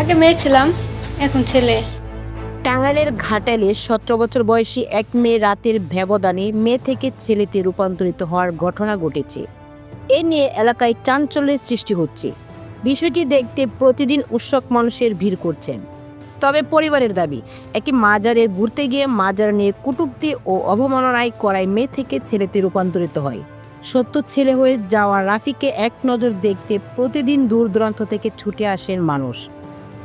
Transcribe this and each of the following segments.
আগে মেয়ে ছিলাম, এখন ছেলে। টাঙ্গাইলের ঘাটালে সতেরো বছর বয়সী এক মেয়ে রাতের ব্যবধানে মেয়ে থেকে ছেলেতে রূপান্তরিত হওয়ার ঘটনা ঘটেছে। এ নিয়ে এলাকায় চাঞ্চল্যের সৃষ্টি হচ্ছে। বিষয়টি দেখতে প্রতিদিন উৎসব মানুষের ভিড় করছেন। তবে পরিবারের দাবি একই মাজারে ঘুরতে গিয়ে মাজার নিয়ে কুটুক্তি ও অবমাননায় করায় মেয়ে থেকে ছেলেতে রূপান্তরিত হয়। সত্য ছেলে হয়ে যাওয়া রাফিকে এক নজর দেখতে প্রতিদিন দূর দূরান্ত থেকে ছুটে আসেন মানুষ।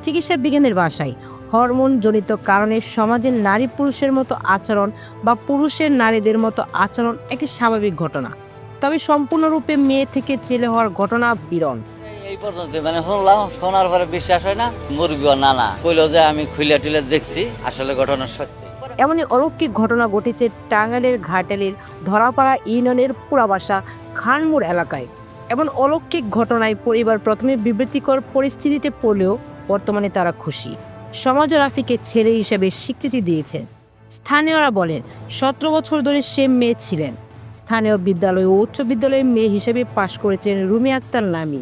চিকিৎসা বিজ্ঞানের ভাষায় হরমোন জনিত কারণে সমাজের নারী পুরুষের মতো আচরণ বা পুরুষের নারীদের মতো আচরণ একটি স্বাভাবিক ঘটনা। তবে সম্পূর্ণরূপে মেয়ে থেকে ছেলে হওয়ার ঘটনা বিরল। এই পর্যন্ত মানে শুনলাম শোনার পরে বিশ্বাস হয় না মুরগিও যে আমি খুলে টুলে দেখছি আসলে ঘটনা সত্যি। এমনই অলৌকিক ঘটনা ঘটেছে টাঙ্গাইলের ঘাটালের ধরাপাড়া ইউনিয়নের পুরাবাসা খানমুর এলাকায়। এমন অলৌকিক ঘটনায় পরিবার প্রথমে বিবৃতিকর পরিস্থিতিতে পড়লেও বর্তমানে তারা খুশি। সমাজ রাফিকে ছেলে হিসেবে স্বীকৃতি দিয়েছে স্থানীয়রা বলেন, সতেরো বছর ধরে সে মেয়ে ছিলেন। স্থানীয় বিদ্যালয় ও উচ্চ বিদ্যালয়ে মেয়ে হিসেবে পাশ করেছেন রুমি আক্তার নামি।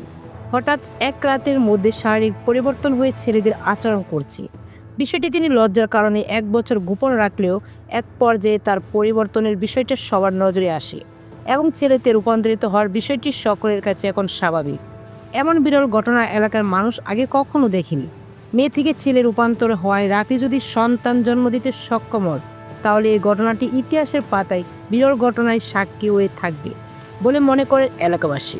হঠাৎ এক রাতের মধ্যে শারীরিক পরিবর্তন হয়ে ছেলেদের আচরণ করছে। বিষয়টি তিনি লজ্জার কারণে এক বছর গোপন রাখলেও এক পর্যায়ে তার পরিবর্তনের বিষয়টা সবার নজরে আসে। এবং ছেলেতে রূপান্তরিত হওয়ার বিষয়টি সকলের কাছে এখন স্বাভাবিক। এমন বিরল ঘটনা এলাকার মানুষ আগে কখনো দেখেনি। মেয়ে থেকে ছেলে রূপান্তর হওয়ায় রাখি যদি সন্তান জন্ম দিতে সক্ষম হয়, তাহলে এই ঘটনাটি ইতিহাসের পাতায় বিরল ঘটনায় সাক্ষী হয়ে থাকবে বলে মনে করেন এলাকাবাসী।